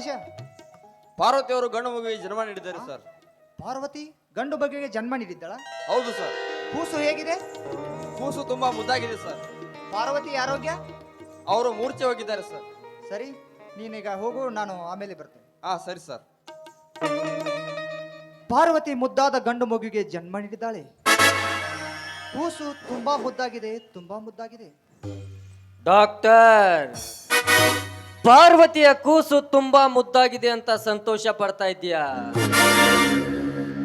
ಮಹೇಶ. ಪಾರ್ವತಿ ಅವರು ಗಂಡು ಮಗುವಿಗೆ ಜನ್ಮ ನೀಡಿದ್ದಾರೆ ಸರ್. ಪಾರ್ವತಿ ಗಂಡು ಬಗೆಗೆ ಜನ್ಮ ನೀಡಿದ್ದಳ? ಹೌದು ಸರ್. ಕೂಸು ಹೇಗಿದೆ? ಕೂಸು ತುಂಬಾ ಮುದ್ದಾಗಿದೆ ಸರ್. ಪಾರ್ವತಿ ಆರೋಗ್ಯ? ಅವರು ಮೂರ್ಛೆ ಹೋಗಿದ್ದಾರೆ ಸರ್. ಸರಿ ನೀನೀಗ ಹೋಗು ನಾನು ಆಮೇಲೆ ಬರ್ತೇನೆ. ಹಾ ಸರಿ ಸರ್. ಪಾರ್ವತಿ ಮುದ್ದಾದ ಗಂಡು ಮಗುವಿಗೆ ಜನ್ಮ ನೀಡಿದ್ದಾಳೆ. ಕೂಸು ತುಂಬಾ ಮುದ್ದಾಗಿದೆ ತುಂಬಾ ಮುದ್ದಾಗಿದೆ. ಡಾಕ್ಟರ್. ಪಾರ್ವತಿಯ ಕೂಸು ತುಂಬಾ ಮುದ್ದಾಗಿದೆ ಅಂತ ಸಂತೋಷ ಪಡ್ತಾ ಇದ್ದೀಯಾ?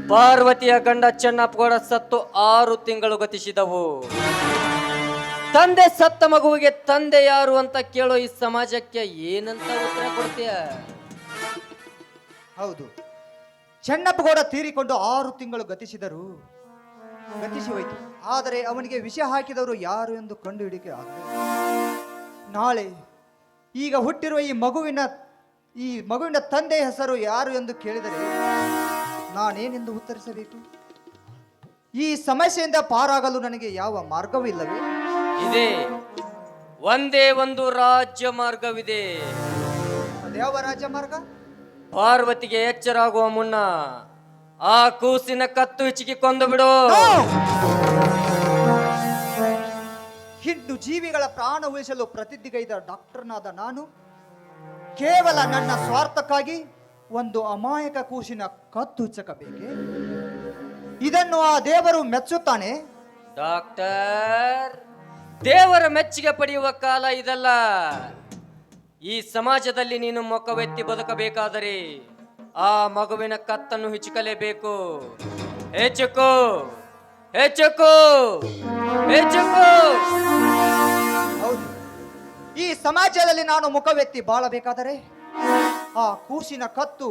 ಪಾರ್ವತಿಯ ಗಂಡ ಚೆನ್ನಪ್ಪಗೌಡ ಸತ್ತು ಆರು ತಿಂಗಳು ಗತಿಸಿದವು. ತಂದೆ ಸತ್ತ ಮಗುವಿಗೆ ತಂದೆ ಯಾರು ಅಂತ ಕೇಳೋ ಈ ಸಮಾಜಕ್ಕೆ ಏನಂತ ಉತ್ತರ ಕೊಡ್ತೀಯ? ಹೌದು. ಚೆನ್ನಪ್ಪಗೌಡ ತೀರಿಕೊಂಡು ಆರು ತಿಂಗಳು ಗತಿಸಿದರು. ಗತಿಸಿ ಹೋಯಿತು. ಆದರೆ ಅವನಿಗೆ ವಿಷ ಹಾಕಿದವರು ಯಾರು ಎಂದು ಕಂಡುಹಿಡಿಕೆ ಆಗಲಿಲ್ಲ. ನಾಳೆ ಈಗ ಹುಟ್ಟಿರುವ ಈ ಮಗುವಿನ ಈ ಮಗುವಿನ ತಂದೆ ಹೆಸರು ಯಾರು ಎಂದು ಕೇಳಿದರೆ ನಾನೇನೆಂದು ಉತ್ತರಿಸಬೇಕು? ಈ ಸಮಸ್ಯೆಯಿಂದ ಪಾರಾಗಲು ನನಗೆ ಯಾವ ಮಾರ್ಗವೂ ಇಲ್ಲವೇ? ಇದೆ. ಒಂದೇ ಒಂದು ರಾಜ್ಯ ಮಾರ್ಗವಿದೆ. ಅದ್ಯಾವ ರಾಜ್ಯ ಮಾರ್ಗ? ಪಾರ್ವತಿಗೆ ಎಚ್ಚರಾಗುವ ಮುನ್ನ ಆ ಕೂಸಿನ ಕತ್ತು ಹಿಚಿಕಿ ಕೊಂದು ಬಿಡು ಹಿಂಡು ಜೀವಿಗಳ ಪ್ರಾಣ ಉಳಿಸಲು ಪ್ರತಿಜ್ಞೆಗೈದ ಡಾಕ್ಟರ್ನಾದ ನಾನು. ಕೇವಲ ನನ್ನ ಸ್ವಾರ್ಥಕ್ಕಾಗಿ ಒಂದು ಅಮಾಯಕ ಕೂಸಿನ ಕತ್ತು ಹುಚ್ಚಕಬೇಕೆ ಇದನ್ನು ಆ ದೇವರು ಮೆಚ್ಚುತ್ತಾನೆ. ಡಾಕ್ಟರ್, ದೇವರ ಮೆಚ್ಚುಗೆ ಪಡೆಯುವ ಕಾಲ ಇದಲ್ಲ. ಈ ಸಮಾಜದಲ್ಲಿ ನೀನು ಮೊಕ್ಕವೆತ್ತಿ ಬದುಕಬೇಕಾದರೆ ಆ ಮಗುವಿನ ಕತ್ತನ್ನು ಹಿಚುಕಲೇಬೇಕು. ಹೆಚ್ಚುಕು ಹೆಚ್ಚುಕು ಹೆಚ್ಚುಕು ಹೌದು. ಈ ಸಮಾಜದಲ್ಲಿ ನಾನು ಮುಖವೆತ್ತಿ ಬಾಳಬೇಕಾದರೆ ಆ ಕೂಸಿನ ಕತ್ತು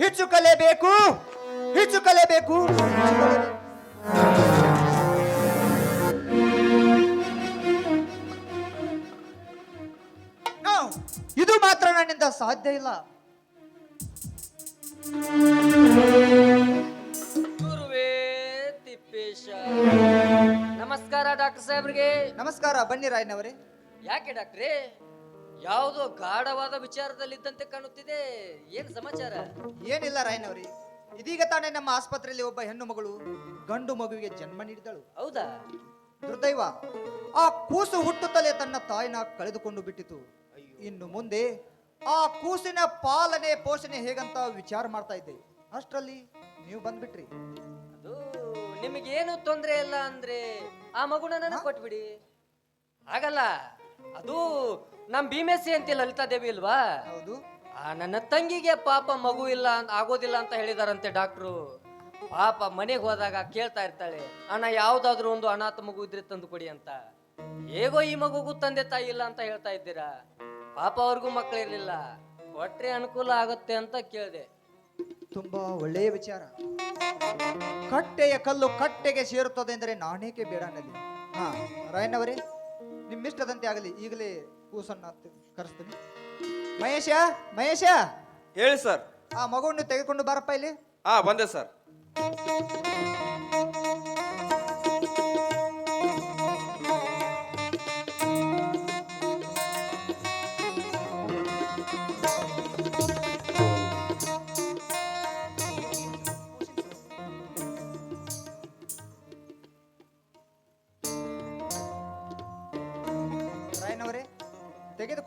ಹಿಚುಕಲೇಬೇಕು ಹಿಚ್ಚುಕಲೇಬೇಕು. No, ಇದು ಮಾತ್ರ ನನ್ನಿಂದ ಸಾಧ್ಯ ಇಲ್ಲ. ನಮಸ್ಕಾರ ಡಾಕ್ಟರ್ ಸಾಹೇಬ್ರಿಗೆ. ನಮಸ್ಕಾರ ಬನ್ನಿ ರಾಯನವರೇ ಯಾಕೆ ಡಾಕ್ಟ್ರೇ? ಯಾವುದೋ ಗಾಢವಾದ ವಿಚಾರದಲ್ಲಿದ್ದಂತೆ ಕಾಣುತ್ತಿದೆ. ಏನ್ ಸಮಾಚಾರ? ಏನಿಲ್ಲ ರಾಯನವರೇ ಇದೀಗ ತಾನೇ ನಮ್ಮ ಆಸ್ಪತ್ರೆಯಲ್ಲಿ ಒಬ್ಬ ಹೆಣ್ಣು ಮಗಳು ಗಂಡು ಮಗುವಿಗೆ ಜನ್ಮ ನೀಡಿದಳು. ಹೌದಾ? ದುರ್ದೈವ ಆ ಕೂಸು ಹುಟ್ಟುತ್ತಲೇ ತನ್ನ ತಾಯಿನ ಕಳೆದುಕೊಂಡು ಬಿಟ್ಟಿತು. ಇನ್ನು ಮುಂದೆ ಆ ಕೂಸಿನ ಪಾಲನೆ ಪೋಷಣೆ ಹೇಗಂತ ವಿಚಾರ ಮಾಡ್ತಾ ಇದ್ದೆ. ಅಷ್ಟರಲ್ಲಿ ನೀವು ಬಂದ್ಬಿಟ್ರಿ. ನಿಮಗೇನು ತೊಂದರೆ ಇಲ್ಲ ಅಂದ್ರೆ ಆ ಮಗುನ ನನಗೆ ಕೊಟ್ಬಿಡಿ. ಆಗಲ್ಲ. ಅದು ನಮ್ ಭೀಮೇಸಿ ಅಂತ ಲಲಿತಾ ದೇವಿ ಇಲ್ವಾ? ಹೌದು. ಆ ನನ್ನ ತಂಗಿಗೆ ಪಾಪ ಮಗು ಇಲ್ಲ ಅಂತ ಆಗೋದಿಲ್ಲ ಅಂತ ಹೇಳಿದಾರಂತೆ ಡಾಕ್ಟ್ರು. ಪಾಪ ಮನೆಗೆ ಹೋದಾಗ ಕೇಳ್ತಾ ಇರ್ತಾಳೆ ಅಣ್ಣ ಯಾವ್ದಾದ್ರು ಒಂದು ಅನಾಥ ಮಗು ಇದ್ರೆ ತಂದು ಕೊಡಿ ಅಂತ. ಹೇಗೋ ಈ ಮಗುಗೂ ತಂದೆ ತಾಯಿ ಇಲ್ಲ ಅಂತ ಹೇಳ್ತಾ ಇದ್ದೀರಾ? ಪಾಪ ಅವ್ರಿಗೂ ಮಕ್ಕಳಿರ್ಲಿಲ್ಲ ಕೊಟ್ರೆ ಅನುಕೂಲ ಆಗುತ್ತೆ ಅಂತ ಕೇಳಿದೆ. ತುಂಬಾ ಒಳ್ಳೆಯ ವಿಚಾರ. ಕಟ್ಟೆಯ ಕಲ್ಲು ಕಟ್ಟೆಗೆ ಸೇರುತ್ತದೆ ಎಂದರೆ ನಾನೇಕೆ ಬೇಡ ನಲ್ಲಿ ಹಾ ರಾಯಣ್ಣವರೇ ನಿಮ್ಮಿಷ್ಟದಂತೆ ಆಗಲಿ ಈಗಲೇ ಕೂಸನ್ನ ಕರೆಸ್ತೀನಿ. ಮಹೇಶ ಮಹೇಶ! ಹೇಳಿ ಸರ್. ಆ ಮಗುವನ್ನು ತೆಗೆದುಕೊಂಡು ಬಾರಪ್ಪ ಇಲ್ಲಿ. ಹಾ ಬಂದೆ ಸರ್.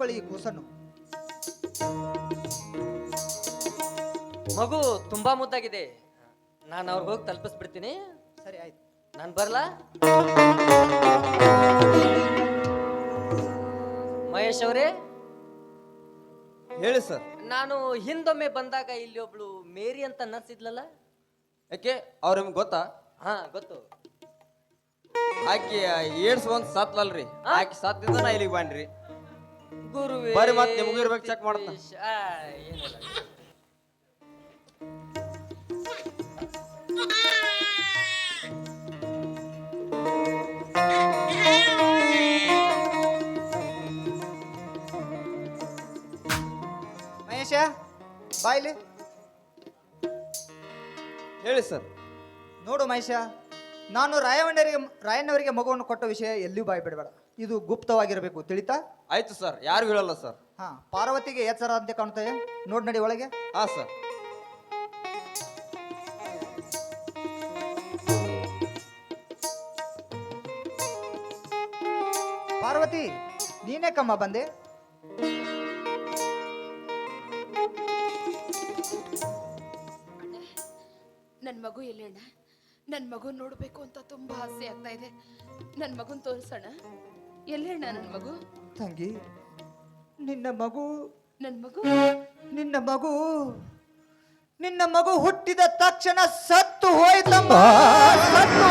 ತೆಗೆದುಕೊಳ್ಳಿ ಈ ಕೂಸನ್ನು. ಮಗು ತುಂಬಾ ಮುದ್ದಾಗಿದೆ. ನಾನು ಅವ್ರಿಗೆ ಹೋಗಿ ತಲುಪಿಸ್ಬಿಡ್ತೀನಿ. ಸರಿ ಆಯ್ತು. ನಾನು ಬರ್ಲಾ? ಮಹೇಶ್ ಅವರೇ? ಹೇಳಿ ಸರ್. ನಾನು ಹಿಂದೊಮ್ಮೆ ಬಂದಾಗ ಇಲ್ಲಿ ಒಬ್ಳು ಮೇರಿ ಅಂತ ನರ್ಸ್ ಇದ್ಲಲ್ಲ ಯಾಕೆ? ಅವ್ರ ನಿಮ್ಗೆ ಗೊತ್ತಾ? ಹಾ ಗೊತ್ತು. ಆಕೆ ಏಡ್ಸ್ ಒಂದ್ ಸತ್ಲಲ್ರಿ. ಆಕೆ ಸತ್ತಿಂದ ನಾ ಇಲ್ಲಿಗೆ ಬನ್ರಿ ಗುರುವೇ. ಬರ್ರಿ ಮತ್ತ್ ಚೆಕ್ ಇರ್ಬೇಕು check ಮಾಡ್ತಾ. ಆ, ಏನಿಲ್ಲ. ಮಹೇಶ ಬಾಯ್ಲಿ ಹೇಳಿ ಸರ್. ನೋಡು ಮಹೇಶ ನಾನು ರಾಯವಣ್ಣರಿಗೆ ರಾಯಣ್ಣವರಿಗೆ ಮಗುವನ್ನು ಕೊಟ್ಟ ವಿಷಯ ಎಲ್ಲಿಯೂ ಬಾಯ್ ಬಿಡಬೇಡ ಇದು ಗುಪ್ತವಾಗಿರಬೇಕು ತಿಳಿತಾ? ಆಯ್ತು ಸರ್ ಯಾರು ಹೇಳಲ್ಲ ಸರ್. ಹಾ ಪಾರ್ವತಿಗೆ ಎಚ್ಚರ ಅಂತ ಕಾಣ್ತೇವೆ ನೋಡ್ ನಡಿ ಒಳಗೆ. ಹಾ ಸರ್. ಪಾರ್ವತಿ ನೀನೇ ಕಮ್ಮ ಬಂದೆ. ನನ್ನ ಮಗು ಎಲ್ಲಣ್ಣ ನನ್ನ ಮಗು ನೋಡಬೇಕು ಅಂತ ತುಂಬಾ ಆಸೆ ಆಗ್ತಾ ಇದೆ. ನನ್ನ ಮಗುನ್ ತೋರಿಸೋಣ. ಅಣ್ಣ ನನ್ನ ಮಗು? ತಂಗಿ ನಿನ್ನ ಮಗು ನನ್ನ ಮಗು? ನಿನ್ನ ಮಗು ನಿನ್ನ ಮಗು ಹುಟ್ಟಿದ ತಕ್ಷಣ ಸತ್ತು ಹೋಯ್ತಮ್ಮ ಸತ್ತು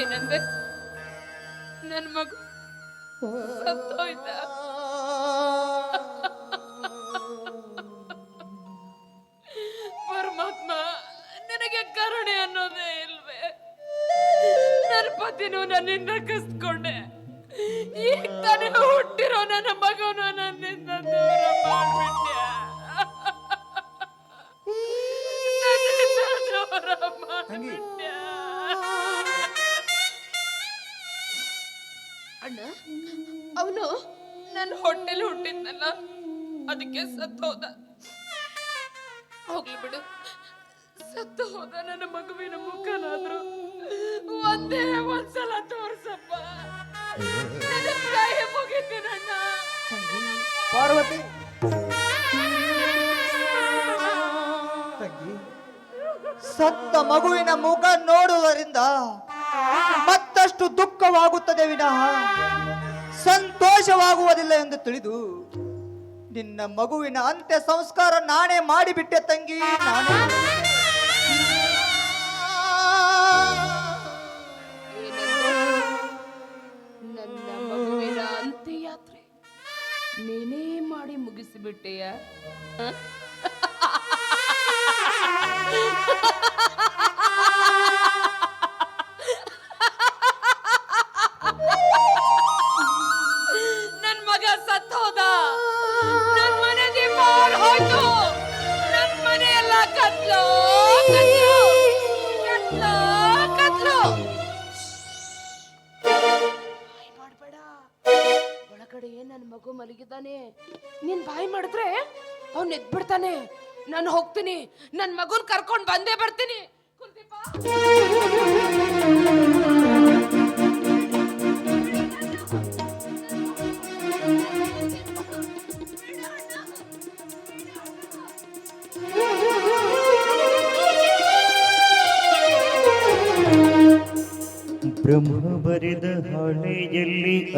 ಏನಂದೆ? ನನ್ನ ಮಗು ಸತ್ತೋಯ್ತ ನನ್ನಿಂದ ಕಸ್ಕೊಂಡೆ. ಈಗ ತಾನೇ ಹುಟ್ಟಿರೋ ನನ್ನ ಮಗನು ನನ್ನಿಂದ ದೂರ ಮಾಡ್ಬಿಟ್ಟೆ. ನನ್ನಿಂದ ದೂರ. ಅಣ್ಣ ಅವನು ನನ್ನ ಹೊಟ್ಟೆಲಿ ಹುಟ್ಟಿದ್ನಲ್ಲ ಅದಕ್ಕೆ ಸತ್ತು ಹೋದ. ಹೋಗ್ಲಿ ಬಿಡು. ಸತ್ತು ಹೋದ ನನ್ನ ಮಗುವಿನ ಮುಖನಾದ್ರು. ಒಂದೇ ಒಂದ್ಸಲ ತೋರ್ಸಪ್ಪ. ಮುಗಿತೀನಣ್ಣ ಪಾರ್ವತಿ. ಸತ್ತ ಮಗುವಿನ ಮುಖ ನೋಡುವುದರಿಂದ ಮತ್ತಷ್ಟು ದುಃಖವಾಗುತ್ತದೆ ವಿನಃ. ಸಂತೋಷವಾಗುವುದಿಲ್ಲ ಎಂದು ತಿಳಿದು ನಿನ್ನ ಮಗುವಿನ ಅಂತ್ಯ ಸಂಸ್ಕಾರ ನಾನೇ ಮಾಡಿಬಿಟ್ಟೆ ತಂಗಿ ನಾನೇ. ನೀನೇ ಮಾಡಿ ಮುಗಿಸಿಬಿಟ್ಟೆಯ? ಒಳಗಡೆ ನನ್ನ ಮಗು ಮಲಗಿದ್ದಾನೆ. ನೀನ್ ಬಾಯಿ ಮಾಡಿದ್ರೆ ಅವ್ನು ಎದ್ಬಿಡ್ತಾನೆ. ನಾನು ಹೋಗ್ತೀನಿ. ನನ್ನ ಮಗುನ್ ಕರ್ಕೊಂಡು ಬಂದೇ ಬರ್ತೀನಿ. ಬ್ರಹ್ಮ ಬರೆದ ಹಾಳೆಯಲ್ಲಿ